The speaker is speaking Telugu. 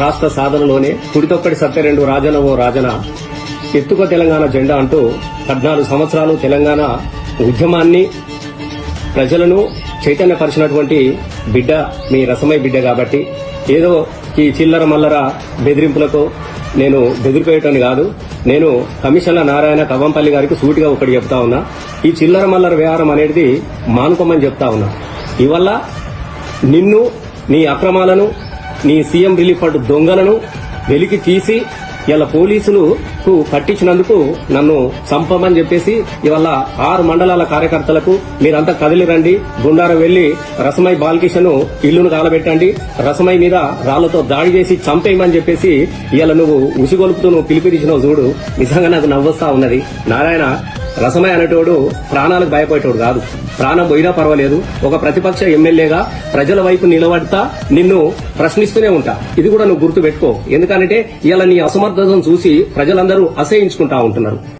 రాష్ట్ర సాధనలోనే కుడితొక్కడి సత్యరెండు రాజన ఓ రాజన. ఎత్తుక తెలంగాణ జెండా అంటూ పద్నాలుగు సంవత్సరాలు తెలంగాణ ఉద్యమాన్ని ప్రజలను చైతన్యపరిచినటువంటి బిడ్డ మీ రసమై బిడ్డ కాబట్టి ఏదో ఈ చిల్లర మల్లర బెదిరింపులతో నేను బెదిరిపోయేటని కాదు. నేను కమిషన్ల నారాయణ కవ్వంపల్లి గారికి సూటిగా ఒకటి చెప్తా ఉన్నా. ఈ చిల్లర మల్లర వ్యవహారం అనేది మానుకోమని చెప్తా ఉన్నా. ఇవల్ల నిన్ను నీ అక్రమాలను నీ సీఎం రిలీఫ్ ఫండ్ దొంగలను వెలికి తీసి ఇలా పోలీసులు పట్టించినందుకు నన్ను చంపమని చెప్పేసి ఇవాళ ఆరు మండలాల కార్యకర్తలకు మీరంతా కదిలి రండి. గుండారం వెళ్ళి రసమై బాలకిషన్ ఇల్లును కాలబెట్టండి రసమై మీద రాళ్ళతో దాడి చేసి చంపేయమని చెప్పేసి ఇవాళ నువ్వు ఉసిగొలుపుతూ నువ్వు పిలిపిరిచినావు చూడు. నిజంగా నాకు నవ్వొస్తా ఉన్నది. నారాయణ రసమై అనేటోడు ప్రాణాలకు భయపడేటోడు కాదు. ప్రాణం పోయినా పర్వాలేదు. ఒక ప్రతిపక్ష ఎమ్మెల్యేగా ప్రజల వైపు నిలబడతా నిన్ను ప్రశ్నిస్తూనే ఉంటా. ఇది కూడా నువ్వు గుర్తు పెట్టుకో ఎందుకంటే ఇలా నీ అసమర్థతను చూసి ప్రజలందరూ అసహించుకుంటా ఉంటున్నారు.